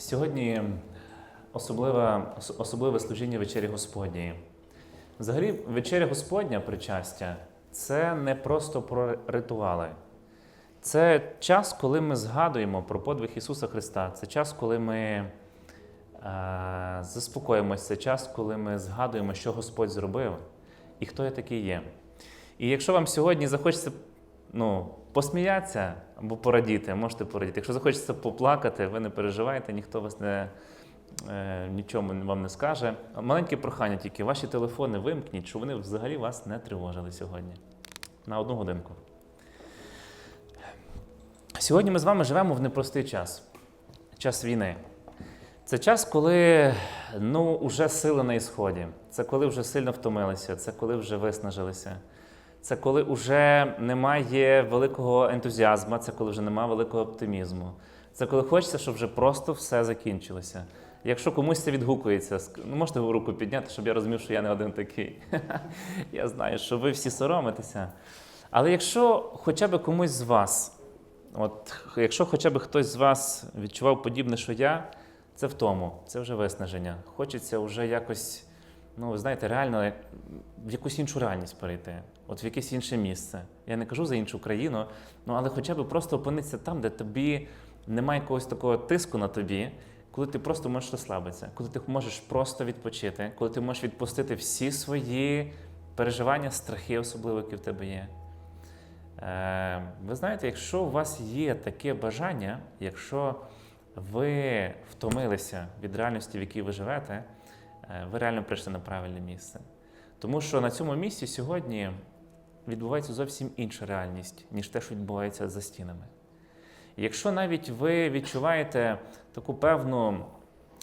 Сьогодні особливе, особливе служіння вечері Господньої. Взагалі, вечеря Господня причастя це не просто про ритуали. Це час, коли ми згадуємо про подвиг Ісуса Христа. Це час, коли ми е, заспокоїмося, це час, коли ми згадуємо, що Господь зробив і хто я такий є. І якщо вам сьогодні захочеться ну, посміятися або порадіти, можете порадіти. Якщо захочеться поплакати, ви не переживайте, ніхто вас не, е, нічому вам не скаже. Маленьке прохання тільки, ваші телефони вимкніть, щоб вони взагалі вас не тривожили сьогодні. На одну годинку. Сьогодні ми з вами живемо в непростий час час війни. Це час, коли ну, вже сили на ісході. Це коли вже сильно втомилися, це коли вже виснажилися. Це коли вже немає великого ентузіазму, це коли вже немає великого оптимізму. Це коли хочеться, щоб вже просто все закінчилося. Якщо комусь це відгукується, ну можете руку підняти, щоб я розумів, що я не один такий. Я знаю, що ви всі соромитеся. Але якщо хоча б комусь з вас, от якщо хоча б хтось з вас відчував подібне, що я, це в тому, це вже виснаження. Хочеться вже якось, ну ви знаєте, реально в якусь іншу реальність перейти, от в якесь інше місце. Я не кажу за іншу країну, ну але хоча б просто опинитися там, де тобі немає якогось такого тиску на тобі, коли ти просто можеш розслабитися, коли ти можеш просто відпочити, коли ти можеш відпустити всі свої переживання, страхи, особливо, які в тебе є. Е, ви знаєте, якщо у вас є таке бажання, якщо ви втомилися від реальності, в якій ви живете, е, ви реально прийшли на правильне місце. Тому що на цьому місці сьогодні відбувається зовсім інша реальність, ніж те, що відбувається за стінами. Якщо навіть ви відчуваєте таку певну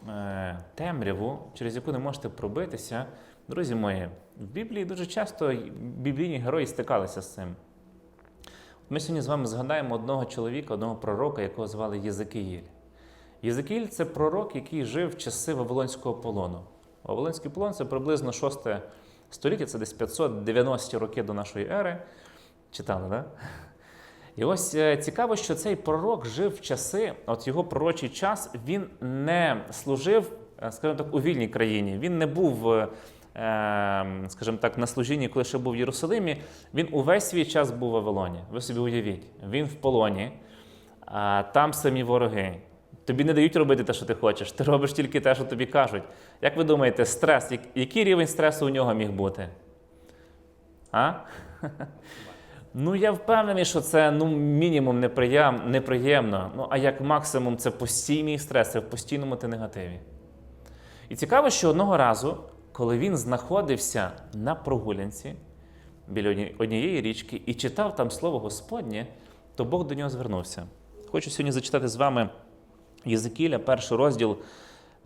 е, темряву, через яку не можете пробитися, друзі мої, в Біблії дуже часто біблійні герої стикалися з цим. Ми сьогодні з вами згадаємо одного чоловіка, одного пророка, якого звали Єзекиїль. Єзекіїль це пророк, який жив в часи Вавилонського полону. Вавилонський полон це приблизно 6 століття, це десь 590 роки до нашої ери. Читали, так? І ось е, цікаво, що цей пророк жив в часи, от його пророчий час, він не служив, е, скажімо так, у вільній країні. Він не був, е, е, скажімо так, на служінні, коли ще був в Єрусалимі. Він увесь свій час був в Вавилоні. Ви собі уявіть, він в полоні, там самі вороги. Тобі не дають робити те, що ти хочеш. Ти робиш тільки те, що тобі кажуть. Як ви думаєте, стрес, який рівень стресу у нього міг бути? А? Ну, я впевнений, що це ну, мінімум неприєм, неприємно. Ну, а як максимум, це постійний стрес, це в постійному ти негативі. І цікаво, що одного разу, коли він знаходився на прогулянці біля однієї річки і читав там слово Господнє, то Бог до нього звернувся. Хочу сьогодні зачитати з вами Єзекіля, перший розділ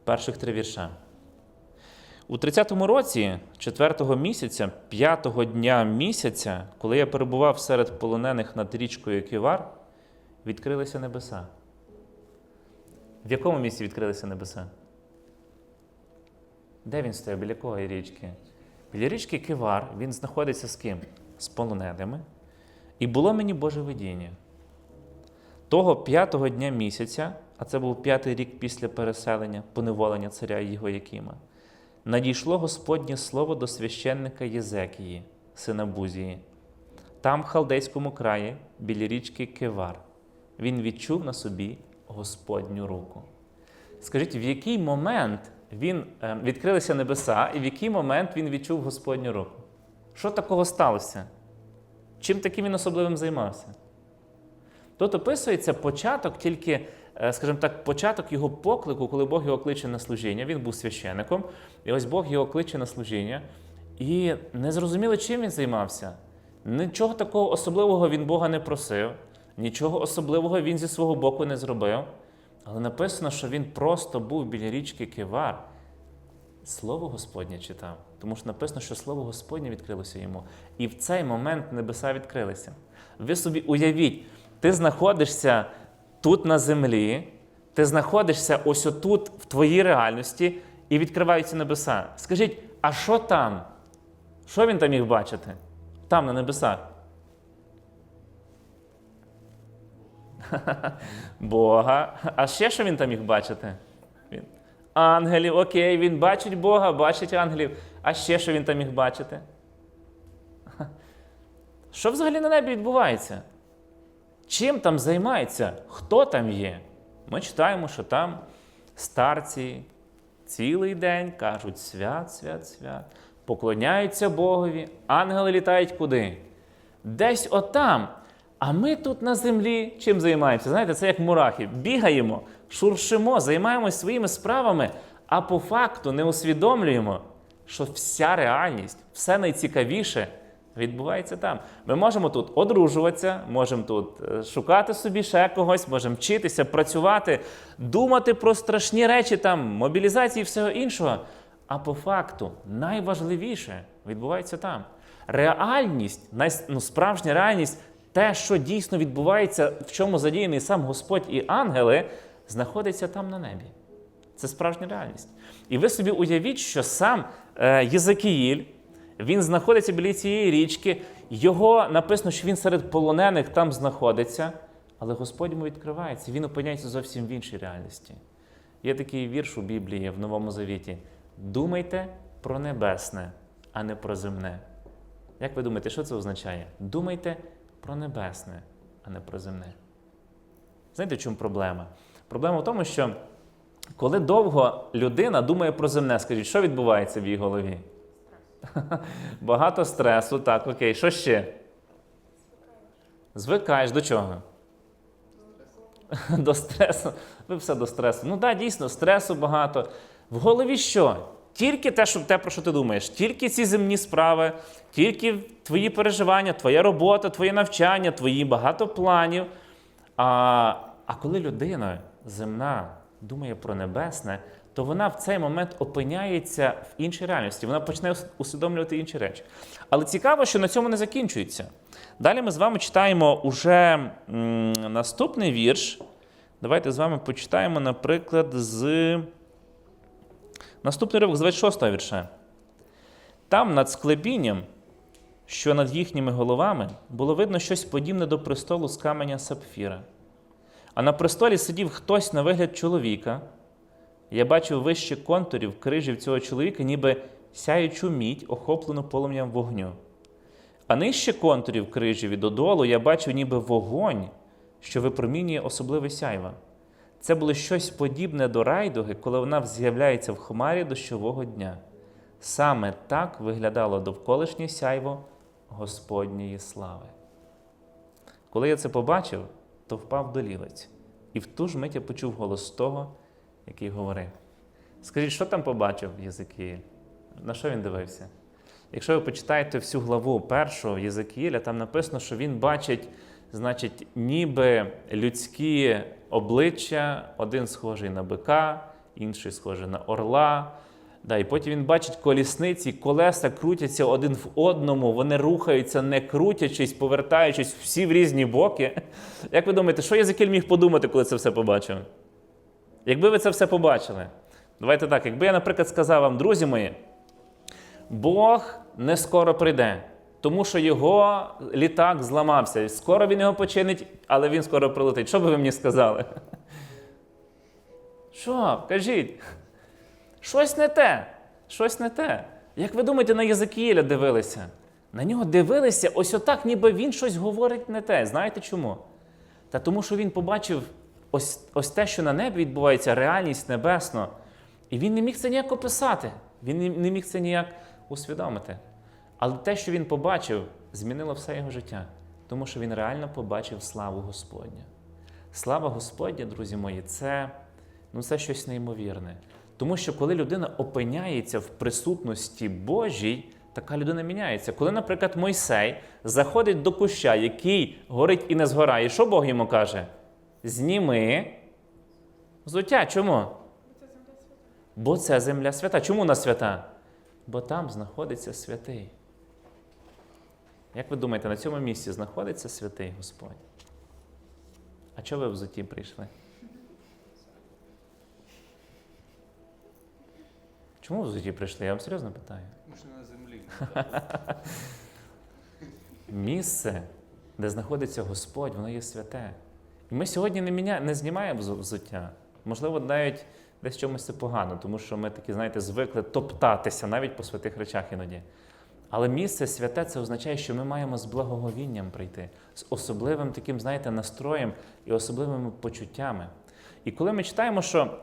перших три вірша. У 30-му році, 4-го місяця, 5-го дня місяця, коли я перебував серед полонених над річкою Ківар, відкрилися небеса. В якому місці відкрилися небеса? Де він стояв? Біля якої річки? Біля річки Кивар він знаходиться з ким? З полоненими. І було мені Боже видіння. Того п'ятого дня місяця, а це був п'ятий рік після переселення, поневолення царя Єгоякима, надійшло Господнє слово до священника Єзекії, сина Бузії. Там, в халдейському краї, біля річки Кевар, він відчув на собі Господню руку. Скажіть, в який момент він е, відкрилися небеса, і в який момент він відчув Господню руку? Що такого сталося? Чим таким він особливим займався? Тут описується початок, тільки, скажімо так, початок його поклику, коли Бог його кличе на служіння. Він був священником, і ось Бог його кличе на служіння. І не зрозуміло, чим він займався. Нічого такого особливого він Бога не просив, нічого особливого він зі свого боку не зробив. Але написано, що він просто був біля річки Кивар. Слово Господнє читав, тому що написано, що Слово Господнє відкрилося йому. І в цей момент небеса відкрилися. Ви собі уявіть, ти знаходишся тут на землі, ти знаходишся ось отут, в твоїй реальності, і відкриваються небеса. Скажіть, а що там? Що він там міг бачити? Там, на небесах? Бога. А ще що він там міг бачити? ангелів. Окей, він бачить Бога, бачить ангелів. А ще що він там міг бачити? Що взагалі на небі відбувається? Чим там займається? Хто там є? Ми читаємо, що там старці цілий день кажуть свят, свят, свят, поклоняються Богові, ангели літають куди? Десь отам. А ми тут на землі чим займаємося? Знаєте, це як мурахи. Бігаємо, шуршимо, займаємось своїми справами, а по факту не усвідомлюємо, що вся реальність, все найцікавіше відбувається там. Ми можемо тут одружуватися, можемо тут е, шукати собі ще когось, можемо вчитися, працювати, думати про страшні речі, там, мобілізації і всього іншого. А по факту найважливіше відбувається там. Реальність, ну, справжня реальність, те, що дійсно відбувається, в чому задіяний сам Господь і ангели, знаходиться там на небі. Це справжня реальність. І ви собі уявіть, що сам е, Єзекіїль, він знаходиться біля цієї річки, його написано, що він серед полонених там знаходиться, але Господь йому відкривається, він опиняється зовсім в іншій реальності. Є такий вірш у Біблії в Новому Завіті: Думайте про небесне, а не про земне. Як ви думаєте, що це означає? Думайте про небесне, а не про земне. Знаєте, в чому проблема? Проблема в тому, що коли довго людина думає про земне, скажіть, що відбувається в її голові? Багато стресу, так, окей. Що ще? Звикаєш до чого? До стресу. Ви все до стресу. Ну так, дійсно, стресу багато. В голові що? Тільки те, що, те, про що ти думаєш, тільки ці земні справи, тільки твої переживання, твоя робота, твоє навчання, твої багато планів. А, а коли людина земна думає про небесне, то вона в цей момент опиняється в іншій реальності, вона почне усвідомлювати інші речі. Але цікаво, що на цьому не закінчується. Далі ми з вами читаємо уже наступний вірш. Давайте з вами почитаємо, наприклад, з наступний ривок з 26 го вірша. Там над склепінням, що над їхніми головами, було видно щось подібне до престолу з каменя сапфіра. А на престолі сидів хтось на вигляд чоловіка. Я бачив вище контурів крижів цього чоловіка, ніби сяючу мідь, охоплену полум'ям вогню. А нижче контурів крижів і додолу я бачив ніби вогонь, що випромінює особливе сяйва. Це було щось подібне до райдуги, коли вона з'являється в хмарі дощового дня. Саме так виглядало довколишнє сяйво Господньої слави. Коли я це побачив, то впав до лілиць, і в ту ж мить я почув голос того, який говорив. Скажіть, що там побачив Єзикіїль? На що він дивився? Якщо ви почитаєте всю главу першого Єзикіїля, там написано, що він бачить, значить, ніби людські обличчя, один схожий на бика, інший схожий на орла. Да, І потім він бачить колісниці, колеса крутяться один в одному, вони рухаються, не крутячись, повертаючись всі в різні боки. Як ви думаєте, що Єзекіль міг подумати, коли це все побачив? Якби ви це все побачили, давайте так, якби я, наприклад, сказав вам, друзі мої, Бог не скоро прийде, тому що його літак зламався. Скоро він його починить, але він скоро прилетить. Що би ви мені сказали? Що? Кажіть? Щось не те. Щось не те. Як ви думаєте, на Єзекіїля дивилися? На нього дивилися ось отак, ніби він щось говорить не те. Знаєте чому? Та тому, що він побачив ось, ось те, що на небі відбувається, реальність небесна. І він не міг це ніяк описати. Він не- міг це ніяк усвідомити. Але те, що він побачив, змінило все його життя, тому що він реально побачив славу Господню. Слава Господня, друзі мої, це, ну, це щось неймовірне. Тому що коли людина опиняється в присутності Божій, така людина міняється. Коли, наприклад, Мойсей заходить до куща, який горить і не згорає, що Бог йому каже? Зніми взуття. Чому? Бо це земля свята. Чому вона свята? Бо там знаходиться святий. Як ви думаєте, на цьому місці знаходиться святий Господь? А чого ви в взутті прийшли? Чому в взутті прийшли? Я вам серйозно питаю. Ж на землі. Місце, де знаходиться Господь, воно є святе. І ми сьогодні не, міня... не знімаємо взуття. Можливо, навіть Десь чомусь це погано, тому що ми такі, знаєте, звикли топтатися навіть по святих речах іноді. Але місце святе це означає, що ми маємо з благоговінням прийти, з особливим таким, знаєте, настроєм і особливими почуттями. І коли ми читаємо, що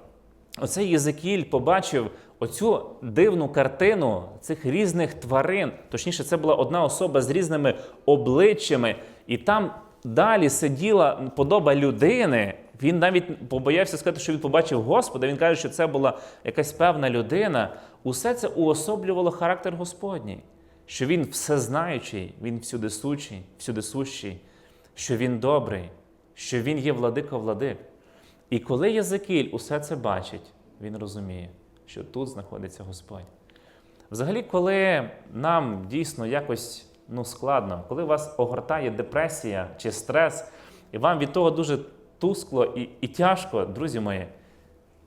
оцей Єзекіль побачив оцю дивну картину цих різних тварин, точніше, це була одна особа з різними обличчями, і там далі сиділа подоба людини. Він навіть побоявся сказати, що він побачив Господа. Він каже, що це була якась певна людина. Усе це уособлювало характер Господній, що він всезнаючий, він всюдисучий, всюдисущий, що він добрий, що він є владика владик. І коли Єзекіль усе це бачить, він розуміє, що тут знаходиться Господь. Взагалі, коли нам дійсно якось ну, складно, коли вас огортає депресія чи стрес, і вам від того дуже тускло і, і тяжко, друзі мої,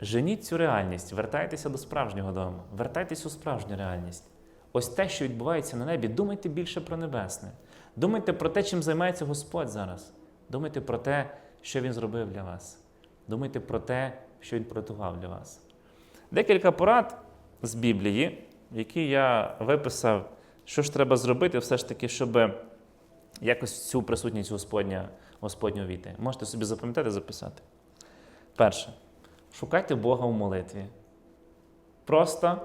женіть цю реальність, вертайтеся до справжнього дому, вертайтеся у справжню реальність. Ось те, що відбувається на небі, думайте більше про небесне. Думайте про те, чим займається Господь зараз. Думайте про те, що Він зробив для вас. Думайте про те, що Він приготував для вас. Декілька порад з Біблії, які я виписав, що ж треба зробити, все ж таки, щоб якось цю присутність Господня, Господню війти. Можете собі запам'ятати, записати. Перше, шукайте Бога у молитві. Просто,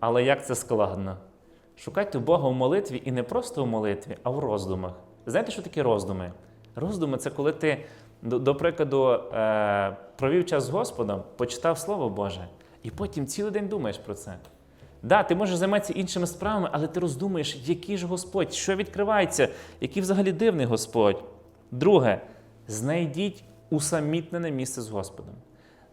але як це складно. Шукайте Бога у молитві і не просто у молитві, а в роздумах. Знаєте, що таке роздуми? Роздуми це коли ти, до, до прикладу, е, провів час з Господом, почитав Слово Боже, і потім цілий день думаєш про це. Да, ти можеш займатися іншими справами, але ти роздумуєш, який ж Господь, що відкривається, який взагалі дивний Господь. Друге, знайдіть усамітнене місце з Господом.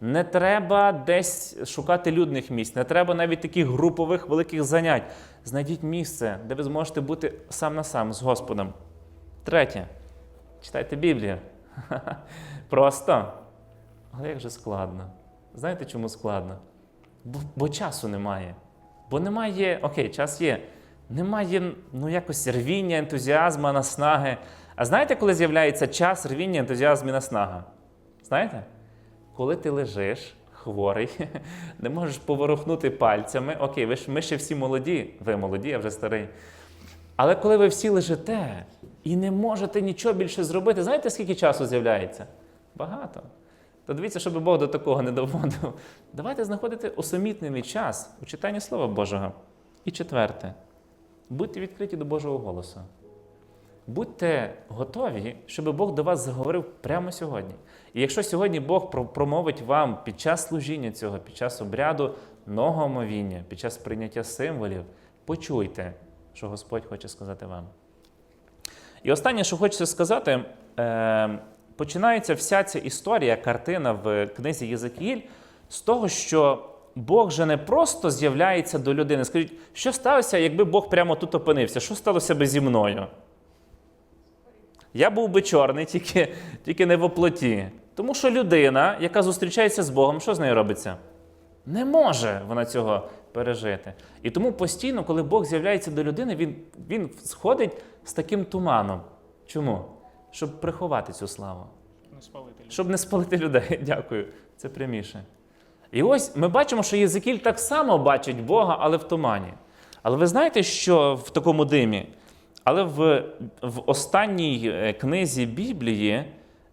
Не треба десь шукати людних місць, не треба навіть таких групових великих занять. Знайдіть місце, де ви зможете бути сам на сам з Господом. Третє, читайте Біблію. Просто. Але як же складно. Знаєте, чому складно? Бо, бо часу немає. Бо немає, окей, час є. Немає ну, якось рвіння, ентузіазму, наснаги. А знаєте, коли з'являється час, рвіння, ентузіазм і наснага? Знаєте? Коли ти лежиш хворий, не можеш поворухнути пальцями. Окей, ви ж ми ще всі молоді, ви молоді, я вже старий. Але коли ви всі лежите і не можете нічого більше зробити, знаєте, скільки часу з'являється? Багато. То дивіться, щоб Бог до такого не доводив. Давайте знаходити усамітнений час у читанні Слова Божого. І четверте, будьте відкриті до Божого голосу. Будьте готові, щоб Бог до вас заговорив прямо сьогодні. І якщо сьогодні Бог промовить вам під час служіння цього, під час обряду нового омовіння, під час прийняття символів, почуйте, що Господь хоче сказати вам. І останнє, що хочеться сказати, е, починається вся ця історія, картина в книзі Єзекіїль з того, що Бог же не просто з'являється до людини. Скажіть, що сталося, якби Бог прямо тут опинився? Що сталося би зі мною? Я був би чорний, тільки, тільки не в оплоті. Тому що людина, яка зустрічається з Богом, що з нею робиться? Не може вона цього пережити. І тому постійно, коли Бог з'являється до людини, він, він сходить з таким туманом. Чому? Щоб приховати цю славу. Не спалити людей. Щоб не спалити людей. Дякую. Це пряміше. І ось ми бачимо, що Єзекіль так само бачить Бога, але в тумані. Але ви знаєте, що в такому димі? Але в, в останній е, книзі Біблії,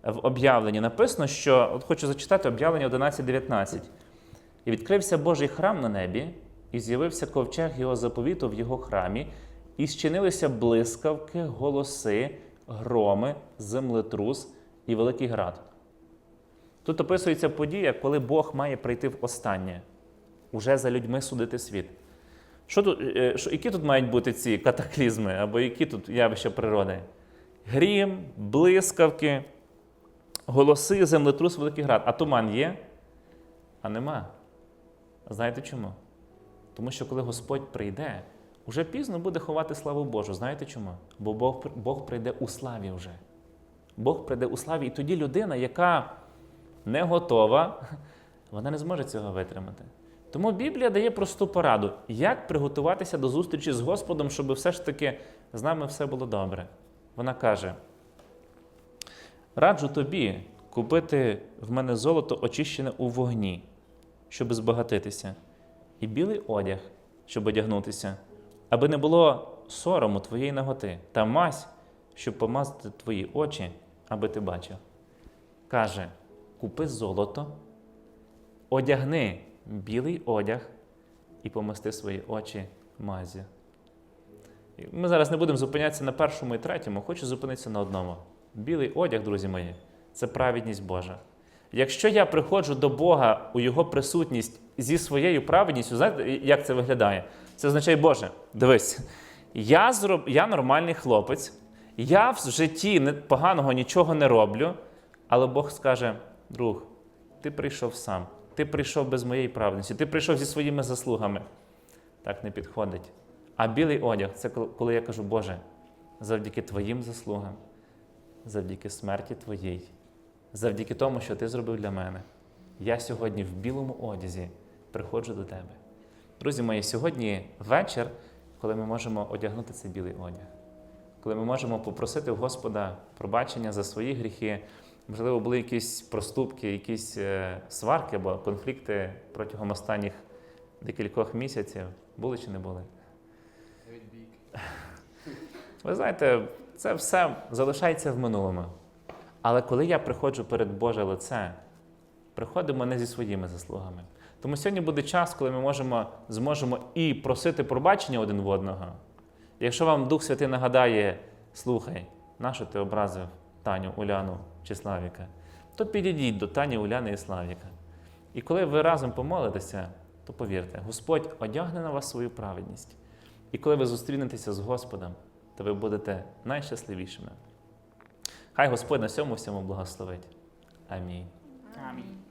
в об'явленні, написано, що от хочу зачитати об'явлення 11.19. І відкрився Божий храм на небі, і з'явився ковчег його заповіту в його храмі, і зчинилися блискавки, голоси, громи, землетрус і великий град. Тут описується подія, коли Бог має прийти в останнє, уже за людьми судити світ. Що тут, е, що, які тут мають бути ці катаклізми, або які тут явища природи? Грім, блискавки, голоси, землетрус, великий град. А туман є? А нема. Знаєте чому? Тому що коли Господь прийде, уже пізно буде ховати славу Божу. Знаєте чому? Бо Бог, Бог прийде у славі вже. Бог прийде у славі, і тоді людина, яка не готова, вона не зможе цього витримати. Тому Біблія дає просту пораду, як приготуватися до зустрічі з Господом, щоб все ж таки з нами все було добре. Вона каже: раджу тобі купити в мене золото, очищене у вогні, щоб збагатитися, і білий одяг, щоб одягнутися, аби не було сорому твоєї наготи, та мазь, щоб помазати твої очі, аби ти бачив. Каже: купи золото, одягни білий одяг і помасти свої очі мазі. Ми зараз не будемо зупинятися на першому і третьому, хочу зупинитися на одному. Білий одяг, друзі мої, це праведність Божа. Якщо я приходжу до Бога у Його присутність зі своєю праведністю, знаєте, як це виглядає? Це означає, Боже, дивись, я, зроб... я нормальний хлопець, я в житті поганого нічого не роблю, але Бог скаже: друг, ти прийшов сам, ти прийшов без моєї праведності, ти прийшов зі своїми заслугами. Так не підходить. А білий одяг це коли- я кажу, Боже, завдяки Твоїм заслугам, завдяки смерті Твоїй, завдяки тому, що Ти зробив для мене. Я сьогодні в білому одязі приходжу до Тебе. Друзі мої, сьогодні вечір, коли ми можемо одягнути цей білий одяг, коли ми можемо попросити у Господа пробачення за свої гріхи. Можливо, були якісь проступки, якісь е, сварки або конфлікти протягом останніх декількох місяців. Були чи не були? Ви знаєте, це все залишається в минулому. Але коли я приходжу перед Боже лице, приходимо не зі своїми заслугами. Тому сьогодні буде час, коли ми можемо, зможемо і просити пробачення один в одного. Якщо вам Дух Святий нагадає, слухай, нащо ти образив Таню, Уляну чи Славіка, то підійдіть до Тані, Уляни і Славіка. І коли ви разом помолитеся, то повірте, Господь одягне на вас свою праведність. І коли ви зустрінетеся з Господом, то ви будете найщасливішими. Хай Господь на цьому всьому благословить. Амінь. Амінь.